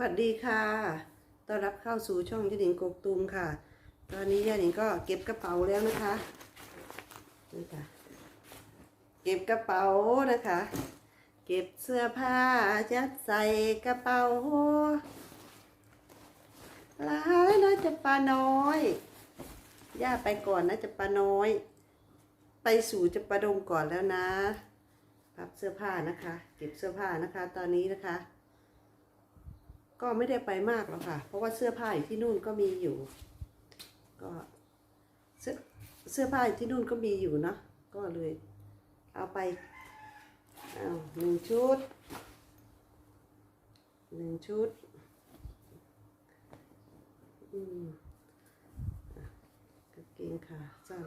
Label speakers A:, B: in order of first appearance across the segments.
A: วัสดีค่ะ ต้อนรับเข้าสู่ช่องยาหนิงกกตุมค่ะ ตอนนี้ยาหนิงก็เก็บกระเป๋าแล้วนะคะนี่ค่ะ เก็บกระเป๋านะคะ เก็บเสื้อผ้ายัดใส่กระเป๋าหลายนะจะปลาน้อย ย่าไปก่อนนะจะปลาน้อย ไปสู่จะปลาดงก่อนแล้วนะพับเสื้อผ้านะคะ เก็บเสื้อผ้านะคะ ตอนนี้นะคะ ก็ไม่ได้ไปมากหรอกค่ะ เพราะว่าเสื้อผ้าอยู่ที่นู่นก็มีอยู่ ก็เสื้อเสื้อผ้าอยู่ที่นู่นก็มีอยู่เนาะก็เลย เอาไปเอาหนึ่งชุดหนึ่งชุดอืมกางเกงขาสั้น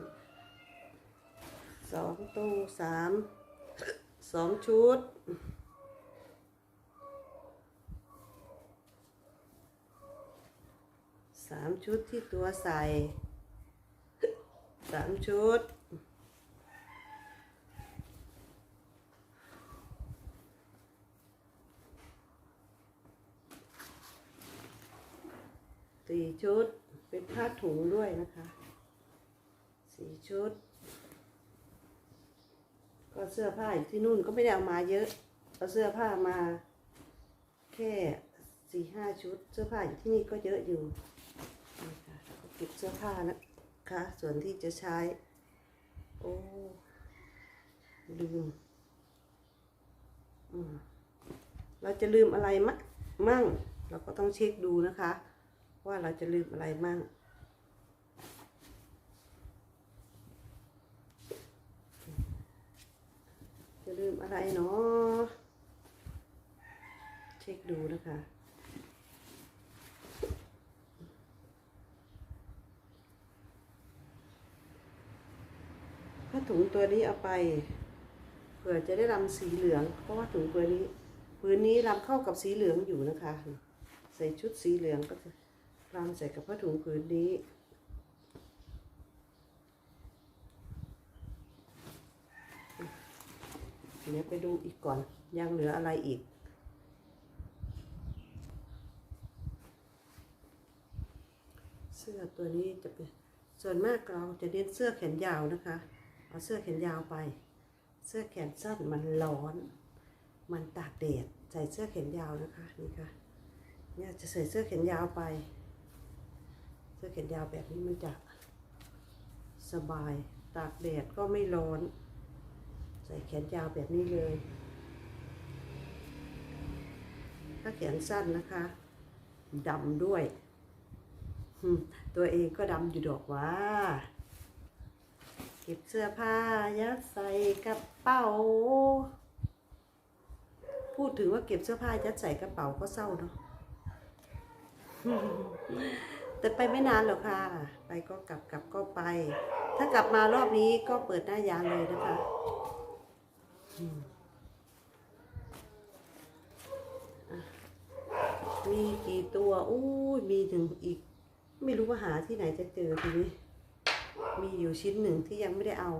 A: สองตู้สามสองชุด สามชุดที่ตัวใส่สามชุด สี่ชุด เป็นผ้าถุงด้วยนะคะ สี่ชุด ก็เสื้อผ้าอยู่ที่นู่นก็ไม่ได้เอามาเยอะเอาเสื้อผ้ามา แค่สี่ห้าชุด เสื้อผ้าอยู่ที่นี่ก็เยอะอยู่ เก็บเสื้อผ้านะคะ ส่วนที่จะใช้ โอ้ลืมเราจะลืมอะไรมะมั่ง เราก็ต้องเช็คดูนะคะ ว่าเราจะลืมอะไรมั่งจะลืมอะไรเนาะเช็คดูนะคะ ถุงตัวนี้เอาไป เผื่อจะได้รำสีเหลือง เพราะว่าถุงตัวนี้พื้นนี้รำเข้ากับสีเหลืองอยู่นะคะ ใส่ชุดสีเหลืองก็จะรำใส่กับผ้าถุงพื้นนี้เดี๋ยวไปดูอีกก่อนยังเหลืออะไรอีก เสื้อตัวนี้จะเป็นส่วนมากเราจะเน้นเสื้อแขนยาวนะคะ เอาเสื้อแขนยาวไป เสื้อแขนสั้นมันร้อน มันตากแดดใส่เสื้อแขนยาวนะคะนี่ค่ะเนี่ยจะใส่เสื้อแขนยาวไป เสื้อแขนยาวแบบนี้มันจะสบายตากแดดก็ไม่ร้อน ใส่แขนยาวแบบนี้เลย ถ้าแขนสั้นนะคะดำด้วย ตัวเองก็ดำอยู่ดอกว่า เก็บเสื้อผ้ายัดใส่กระเป๋า พูดถึงว่าเก็บเสื้อผ้ายัดใส่กระเป๋าก็เศร้าเนาะแต่ไปไม่นานหรอกค่ะ ไปก็กลับกลับก็ไป ถ้ากลับมารอบนี้ก็เปิดหน้ายางเลยนะคะมีกี่ตัวอู้ยมีถึงอีก ไม่รู้ว่าหาที่ไหนจะเจอทีนี้ มีอยู่ชิ้นหนึ่งที่ยังไม่ได้เอา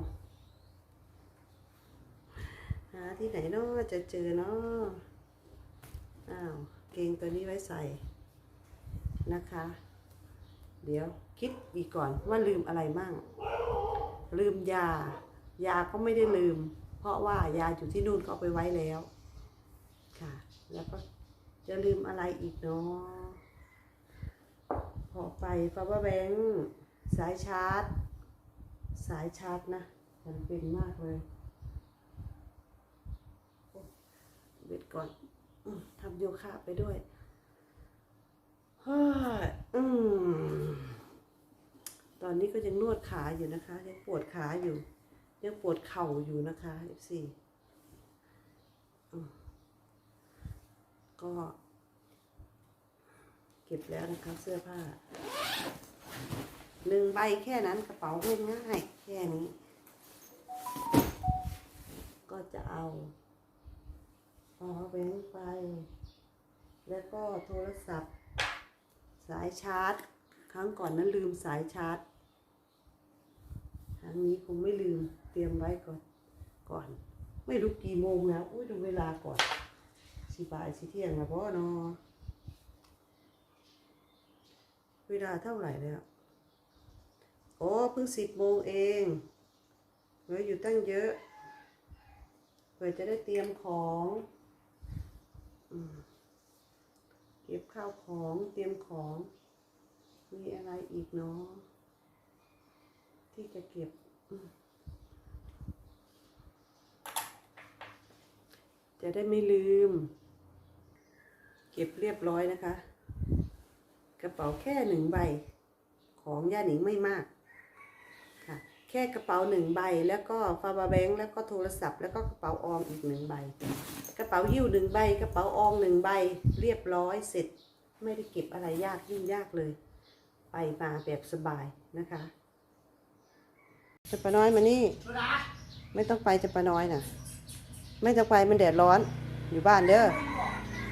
A: หาที่ไหนเนาะจะเจอเนาะอ้าวเกงตัวนี้ไว้ใส่นะคะ เดี๋ยวคิดอีกก่อนว่าลืมอะไรมั่ง ลืมยา ยาก็ไม่ได้ลืม เพราะว่ายาอยู่ที่นู่นเขาไปไว้แล้ว ค่ะ แล้วก็จะลืมอะไรอีกเนาะพอไปฟาว่าแบงค์ สายชาร์จ สายชาร์จนะมันเป็นมากเลยเบ็ดก่อนอทำโยคะไปด้วยอืมตอนนี้ก็ยังนวดขาอยู่นะคะ ยังปวดขาอยู่ ยังปวดเข่าอยู่นะคะ F4 ก็เก็บแล้วนะคะเสื้อผ้า หนึ่งใบแค่นั้นกระเป๋าง่ายแค่นี้ ก็จะเอาเอาแบงค์ไป แล้วก็โทรศัพท์ สายชาร์จ ครั้งก่อนนั้นลืมสายชาร์จครั้งนี้คงไม่ลืมเตรียมไว้ก่อนก่อน ไม่รู้กี่โมงแล้วอุ้ยดูเวลาก่อนสิบ่ายสิเที่ยงนะพ่อเนาะเวลาเท่าไหร่แล้ว อ้เพิ่งสิบโมงเองเหลืออยู่ตั้งเยอะเพื่อจะได้เตรียมของอเก็บข้าวของเตรียมของ มีอะไรอีกเนาะที่จะเก็บ จะได้ไม่ลืม เก็บเรียบร้อยนะคะ กระเป๋าแค่หนึ่งใบ ของย่าหนิงไม่มาก แค่กระเป๋าหนึ่งใบ แล้วก็ฟาบาแบงค์แล้วก็โทรศัพท์แล้วก็กระเป๋าออมอีกหนึ่งใบ กระเป๋าหิ้วหนึ่งใบ กระเป๋าออมหนึ่งใบ เรียบร้อยเสร็จ ไม่ได้เก็บอะไรยากยุ่งยากเลย ไปมาแบบสบายนะคะจะปาน้อยมานี่ ไม่ต้องไปจะปาน้อยนะไม่ต้องไปมันแดดร้อน อยู่บ้านเด้อ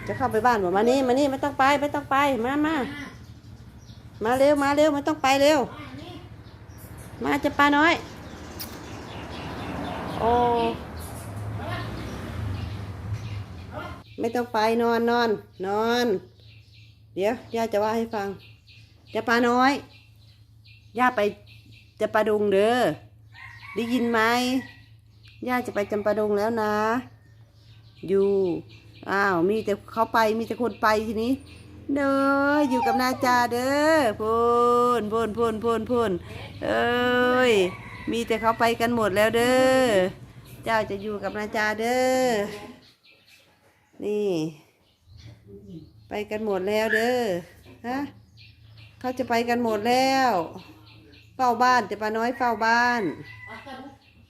A: จะเข้าไปบ้านบอกมานี่มานี่ไม่ต้องไปไม่ต้องไปมามามาเร็วมาเร็วไม่ต้องไปเร็ว มาจะปลาน้อย โอ้ ไม่ต้องไปนอนนอน นอน เดี๋ยวย่าจะว่าให้ฟัง จะปลาน้อย ย่าไปจะปลาดุงเด้อ ได้ยินไหม ย่าจะไปจำปาดงแล้วนะ อยู่ อ้าว มีแต่เขาไป มีแต่คนไปทีนี้ เด้ออยู่กับนาจาเด้อพูนพูนพูนพูนพูนเอ้ยมีแต่เขาไปกันหมดแล้วเด้อเจ้าจะอยู่กับนาจาเด้อนี่ ไปกันหมดแล้วเด้อฮะเขาจะไปกันหมดแล้วเฝ้าบ้านจะปาน้อยเฝ้าบ้าน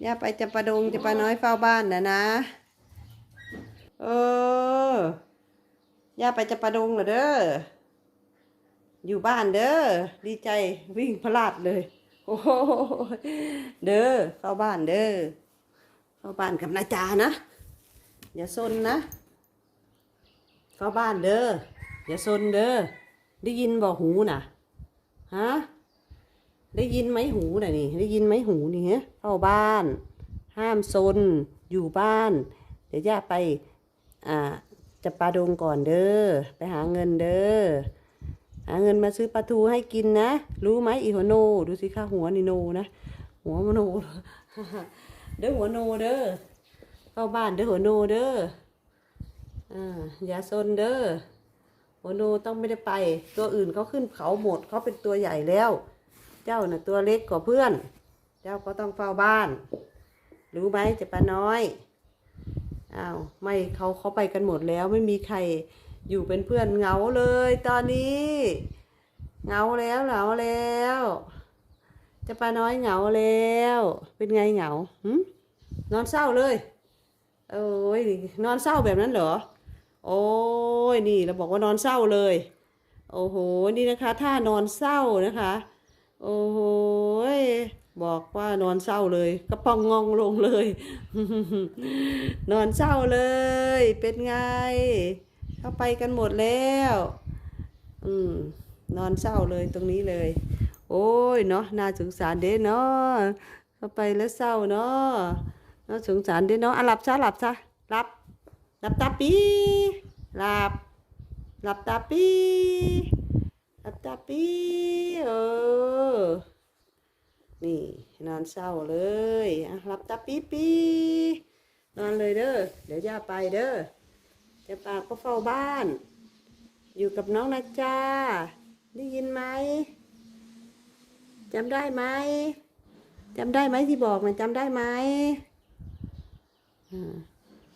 A: ย่าไปจะประดงจะปาน้อยเฝ้าบ้านนะนะ เออ ย่าไปจะประดงเหรอเด้อ อยู่บ้านเด้อ ดีใจวิ่งพลาดเลย โอ้โหเด้อ เข้าบ้านเด้อ เข้าบ้านกับนาจานะ อย่าซนนะ เข้าบ้านเด้อ อย่าซนเด้อ ได้ยินบอกหูน่ะ ฮะ ได้ยินไหมหูน่ะนี่ ได้ยินไหมหูนี่ฮะเข้าบ้าน ห้ามซน อยู่บ้าน เดี๋ยวย่าไป อ่า จะปลาดงก่อนเด้อ ไปหาเงินเด้อ หาเงินมาซื้อปลาทูให้กินนะ รู้ไหมอีหัวโน ดูสิค่ะหัวนี่โนนะ หัวมโน เด้อหัวโนเด้อ เข้าบ้านเด้อหัวโนเด้อ อ่า อย่าซนเด้อ หัวโนต้องไม่ได้ไป ตัวอื่นเขาขึ้นเขาหมดเขาเป็นตัวใหญ่แล้ว เจ้าน่ะตัวเล็กกว่าเพื่อน เจ้าก็ต้องเฝ้าบ้าน รู้ไหมเจะปลาน้อย อ้าวไม่เขาเขาไปกันหมดแล้วไม่มีใครอยู่เป็นเพื่อนเหงาเลยตอนนี้เหงาแล้วเหงาแล้วเจะปลาน้อยเหงาแล้ว เป็นไงเหงาหึนอนเศร้าเลยโอ้ยนอนเศร้าแบบนั้นเหรอ โอ้ยนี่เราบอกว่านอนเศร้าเลย โอ้โหนี่นะคะท่านอนเศร้านะคะ โอ้โหยบอกว่านอนเศร้าเลยกระปองงองลงเลย นอนเศร้าเลย เป็นไง เข้าไปกันหมดแล้ว อืม นอนเศร้าเลยตรงนี้เลย โอ้ยเนาะน่าสงสารเด้เนาะเข้าไปแล้วเศร้าเนาะน่าสงสารเด้เนาะอะหลับซะหลับซะหลับหลับตาปีหลับหลับตาปี หลับตาปีเออ นี่นอนเศร้าเลยอะหลับตาปีปีนอนเลยเด้อ เดี๋ยวย่าไปเด้อเจะปาก็เฝ้าบ้าน อยู่กับน้องนะจ้า ได้ยินไหมจำได้ไหมจำได้ไหมที่บอกนจำได้ไหมอ่า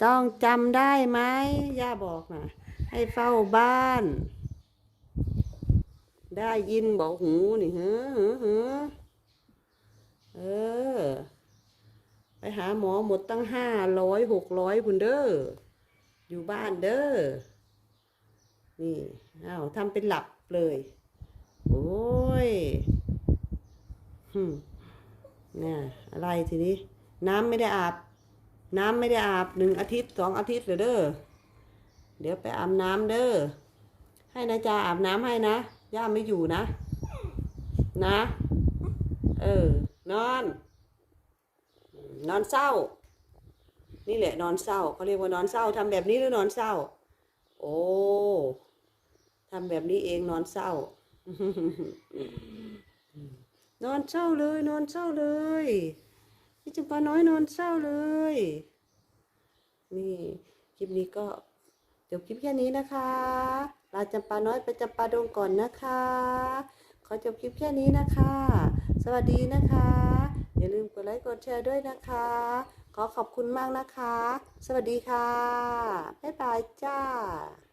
A: ต้องจำได้ไหมย่าบอกนะให้เฝ้าบ้าน ได้ยินบอกหูนี่เฮ้อเฮ้อเฮ้อเออ ไปหาหมอหมดตั้งห้าร้อยหกร้อยพุนเด้ออยู่บ้านเด้อ นี่อ้าวทำเป็นหลับเลย โอ้ยหึมน่อะไรทีนี้ น้ำไม่ได้อาบ น้ำไม่ได้อาบหนึ่งอาทิตย์สองอาทิตย์เลยเด้อ เดี๋ยวไปอาบน้ำเด้อ ให้นาจาอาบน้ำให้นะ ย่าไม่อยู่นะ นะ เออ นอน นอนเศร้า นี่แหละนอนเศร้าเขาเรียกว่านอนเศร้าทำแบบนี้หรือนอนเศร้า โอ้ทำแบบนี้เองนอนเศร้า นอนเศร้าเลย นอนเศร้าเลยพี่จำปาน้อยนอนเศร้าเลย นี่คลิปนี้ก็จบคลิปแค่นี้นะคะ ลาจำปาน้อยไปจำปาดงก่อนนะคะ ขอจบคลิปแค่นี้นะคะ สวัสดีนะคะ อย่าลืมกดไลค์กดแชร์ด้วยนะคะ ขอขอบคุณมากนะคะ สวัสดีค่ะ บ๊ายบายจ้า